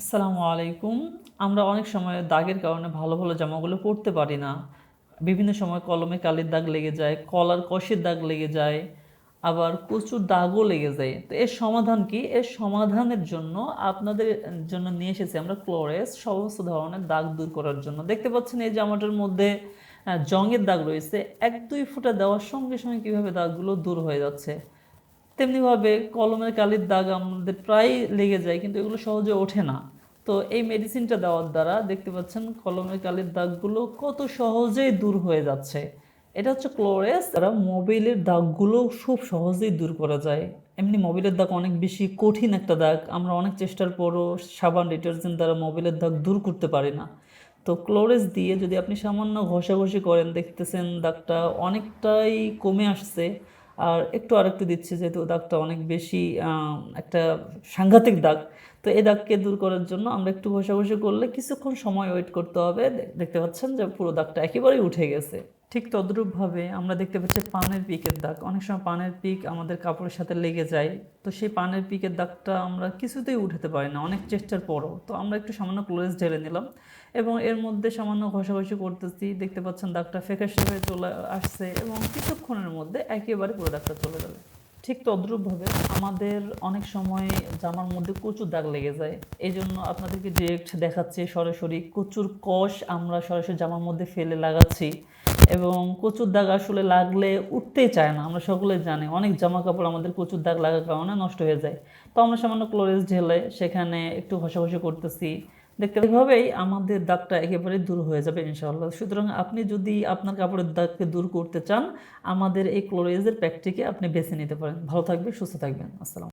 আসসালামু আলাইকুম। আমরা অনেক সময় দাগের কারণে ভালো ভালো জামাগুলো পরতে পারি না। বিভিন্ন সময় কলমে কালির দাগ লেগে যায়, কলার কষের দাগ লেগে যায়, আবার প্রচুর দাগও লেগে যায়। তো এর সমাধান কি? এর সমাধানের জন্য আপনাদের জন্য নিয়ে এসেছি আমরা ক্লোরেস সমস্ত ধরনের দাগ দূর করার জন্য। দেখতে পাচ্ছেন এই জামাটার মধ্যে জংয়ের দাগ রয়েছে। এক দুই ফুটা দেওয়ার সঙ্গে সঙ্গে কীভাবে দাগগুলো দূর হয়ে যাচ্ছে। তেমনিভাবে কলমের কালির দাগ আমাদের প্রায় লেগে যায়, কিন্তু এগুলো সহজে ওঠে না। তো এই মেডিসিনটা দেওয়ার দ্বারা দেখতে পাচ্ছেন কলমের কালির দাগগুলো কত সহজেই দূর হয়ে যাচ্ছে। এটা হচ্ছে ক্লোরেস তারা মোবিলের দাগগুলো খুব সহজেই দূর করা যায়। এমনি মোবিলের দাগ অনেক বেশি কঠিন একটা দাগ, আমরা অনেক চেষ্টার পরও সাবান, ডিটারজেন্ট দ্বারা মোবিলের দাগ দূর করতে পারি না। তো ক্লোরেস দিয়ে যদি আপনি সামান্য ঘষাঘষি করেন, দেখতেছেন দাগটা অনেকটাই কমে আসছে। আর একটু আর একটু দিচ্ছে যেহেতু দাগটা অনেক বেশি একটা সাংঘাতিক দাগ। তো এই দাগকে দূর করার জন্য আমরা একটু ঘষাঘষি করলে কিছুক্ষণ সময় ওয়েট করতে হবে। দেখতে পাচ্ছেন যে পুরো দাগটা একেবারেই উঠে গেছে। ঠিক তদ্রূপভাবে আমরা দেখতে পাচ্ছি পানের পিকের দাগ। অনেক সময় পানের পিক আমাদের কাপড়ের সাথে লেগে যায়, তো সেই পানের পিকের দাগটা আমরা কিছুতেই উঠাতে পারি না, অনেক চেষ্টার পরও। তো আমরা একটু সামান্য ক্লোরেস ঢেলে নিলাম এবং এর মধ্যে সামান্য ঘষাঘষি করতেছি। দেখতে পাচ্ছেন দাগটা ফ্যাকাশে হয়ে চলে আসছে এবং কিছুক্ষণের মধ্যে একেবারে পুরো দাগটা চলে যাবে ঠিক তদ্রূপভাবে আমাদের অনেক সময় জামার মধ্যে কচুর দাগ লেগে যায় এই জন্য আপনাদেরকে ডিরেক্ট দেখাচ্ছে সরাসরি প্রচুর কষ আমরা সরাসরি জামার মধ্যে ফেলে লাগাচ্ছি। এবং কচুর দাগ আসলে লাগলে উঠতেই চায় না, আমরা সকলে জানি। অনেক জামা কাপড় আমাদের কচুর দাগ লাগার কারণে নষ্ট হয়ে যায়। তো আমরা সামান্য ক্লোরেজ ঢেলে সেখানে একটু ঘষাঘষি করতেছি। দেখতে এভাবেই আমাদের দাগটা একেবারে দূর হয়ে যাবে ইনশাআল্লাহ। সুতরাং আপনি যদি আপনার কাপড়ের দাগকে দূর করতে চান, আমাদের এই ক্লোরেজের প্যাকটিকে আপনি বেছে নিতে পারেন। ভালো থাকবে সুস্থ থাকবেন। আসসালাম